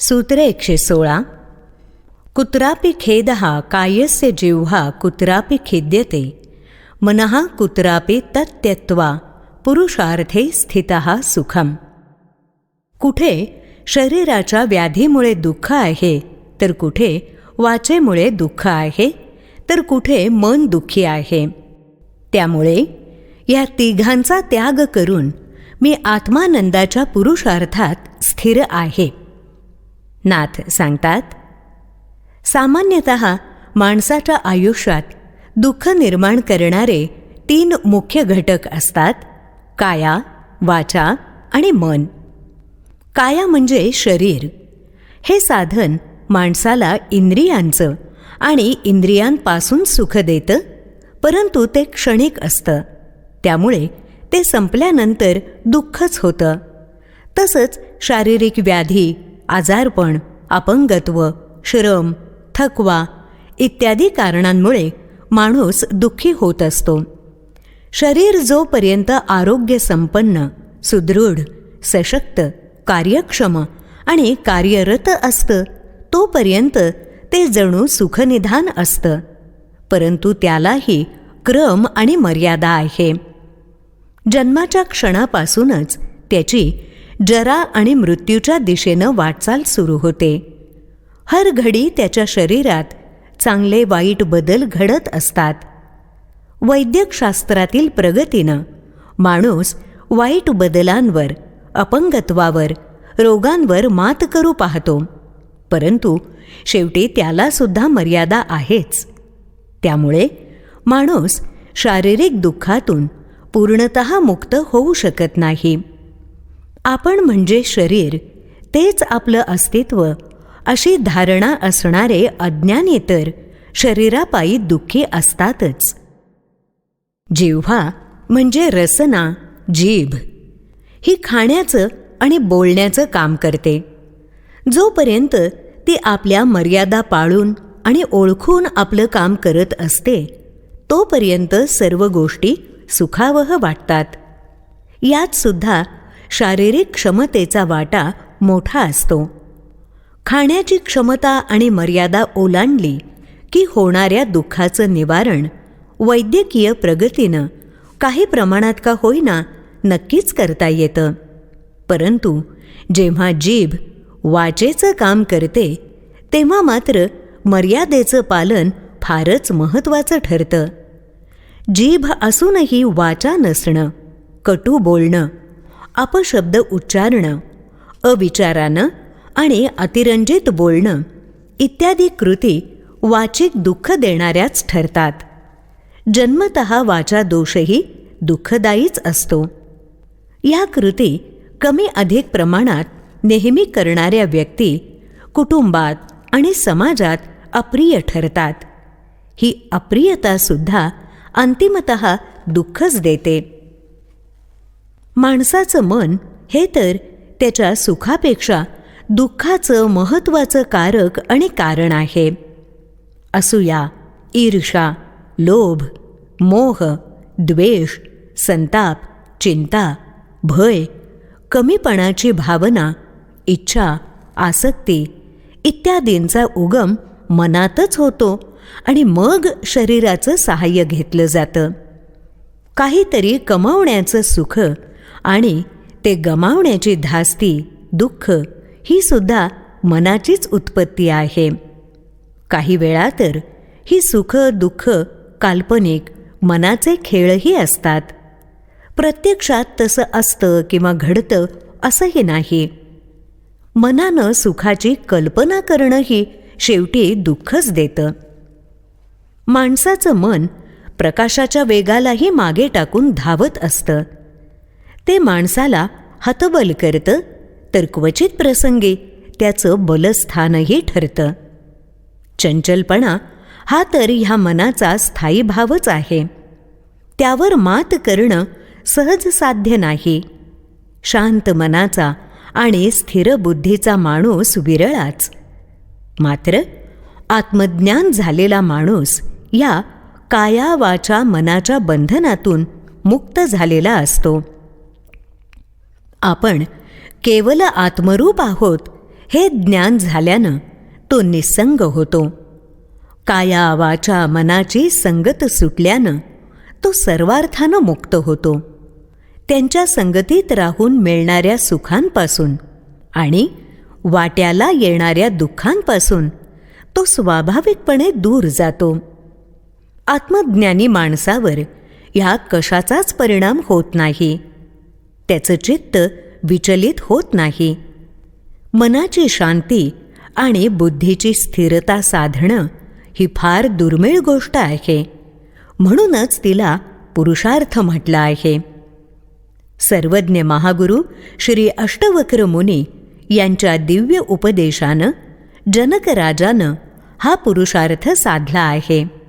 सूत्र एकशे सोळा. कुत्रापि खेदः कायस्य जिव्हा कुत्रापि खिद्यते. मनः कुत्रापि तत्यत्वा पुरुषार्थे स्थितः सुखम. कुठे शरीराच्या व्याधीमुळे दुःख आहे तर कुठे वाचेमुळे दुःख आहे तर कुठे मन दुःखी आहे. त्यामुळे या तिघांचा त्याग करून मी आत्मानंदाच्या पुरुषार्थात स्थिर आहे. नाथ सांगतात सामान्यतः माणसाच्या आयुष्यात दुःख निर्माण करणारे तीन मुख्य घटक असतात काया वाचा आणि मन. काया म्हणजे शरीर. हे साधन माणसाला इंद्रियांचं आणि इंद्रियांपासून सुख देतं परंतु ते क्षणिक असतं. त्यामुळे ते संपल्यानंतर दुःखच होतं. तसंच शारीरिक व्याधी आजारपण अपंगत्व श्रम थकवा इत्यादी कारणांमुळे माणूस दुःखी होत असतो. शरीर जोपर्यंत आरोग्यसंपन्न सुदृढ सशक्त कार्यक्षम आणि कार्यरत असतं तोपर्यंत ते जणू सुखनिधान असतं. परंतु त्यालाही क्रम आणि मर्यादा आहे. जन्माच्या क्षणापासूनच त्याची जरा आणि मृत्यूच्या दिशेनं वाटचाल सुरू होते. हर घडी त्याच्या शरीरात चांगले वाईट बदल घडत असतात. वैद्यकशास्त्रातील प्रगतीनं माणूस वाईट बदलांवर अपंगत्वावर रोगांवर मात करू पाहतो. परंतु शेवटी त्यालासुद्धा मर्यादा आहेच. त्यामुळे माणूस शारीरिक दुःखातून पूर्णत मुक्त होऊ शकत नाही. आपण म्हणजे शरीर तेच आपलं अस्तित्व अशी धारणा असणारे अज्ञानेतर शरीरापायी दुःखी असतातच. जिव्हा म्हणजे रसना जीभ. ही खाण्याचं आणि बोलण्याचं काम करते. जोपर्यंत ती आपल्या मर्यादा पाळून आणि ओळखून आपलं काम करत असते तोपर्यंत सर्व गोष्टी सुखावह वाटतात. यात सुद्धा शारीरिक क्षमतेचा वाटा मोठा असतो. खाण्याची क्षमता आणि मर्यादा ओलांडली की होणाऱ्या दुःखाचं निवारण वैद्यकीय प्रगतीनं काही प्रमाणात का होईना नक्कीच करता येतं. परंतु जेव्हा जीभ वाचेचं काम करते तेव्हा मात्र मर्यादेचं पालन फारच महत्त्वाचं ठरतं. जीभ असूनही वाचा नसणं कटू बोलणं अपशब्द उच्चारणं अविचारानं आणि अतिरंजित बोलणं इत्यादी कृती वाचिक दुःख देणाऱ्याच ठरतात. जन्मत वाचा दोषही दुःखदायीच असतो. या कृती कमी अधिक प्रमाणात नेहमी करणाऱ्या व्यक्ती कुटुंबात आणि समाजात अप्रिय ठरतात. ही अप्रियतासुद्धा अंतिमत दुःखच देते. माणसाचं मन हे तर त्याच्या सुखापेक्षा दुःखाचं महत्त्वाचं कारक आणि कारण आहे. असूया ईर्षा लोभ मोह द्वेष संताप चिंता भय कमीपणाची भावना इच्छा आसक्ती इत्यादींचा उगम मनातच होतो आणि मग शरीराचं सहाय्य घेतलं जातं. काहीतरी कमावण्याचं सुख आणि ते गमावण्याची धास्ती दुःख ही सुद्धा मनाचीच उत्पत्ती आहे. काही वेळा तर ही सुख दुःख काल्पनिक मनाचे खेळही असतात. प्रत्यक्षात तसं असतं किंवा घडतं असंही नाही. मनानं सुखाची कल्पना करणंही शेवटी दुःखच देतं. माणसाचं मन प्रकाशाच्या वेगालाही मागे टाकून धावत असतं. ते माणसाला हतबल करतं तर क्वचित प्रसंगी त्याचं बलस्थानही ठरतं. चंचलपणा हा तर ह्या मनाचा स्थायी भावच आहे. त्यावर मात करणं सहज साध्य नाही. शांत मनाचा आणि स्थिर बुद्धीचा माणूस विरळाच. मात्र आत्मज्ञान झालेला माणूस या काया वाचा मनाच्या बंधनातून मुक्त झालेला असतो. आपण केवल आत्मरूप आहोत हे ज्ञान झाल्यानं तो निसंग होतो. काया वाचा मनाची संगत सुटल्यानं तो सर्वार्थानं मुक्त होतो. त्यांच्या संगतीत राहून मिळणाऱ्या सुखांपासून आणि वाट्याला येणाऱ्या दुःखांपासून तो स्वाभाविकपणे दूर जातो. आत्मज्ञानी माणसावर ह्या कशाचाच परिणाम होत नाही. त्याचं चित्त विचलित होत नाही. मनाची शांती आणि बुद्धीची स्थिरता साधणं ही फार दुर्मिळ गोष्ट आहे. म्हणूनच तिला पुरुषार्थ म्हटलं आहे. सर्वज्ञ महागुरू श्री अष्टवक्र मुनी यांच्या दिव्य उपदेशानं जनक राजानं हा पुरुषार्थ साधला आहे.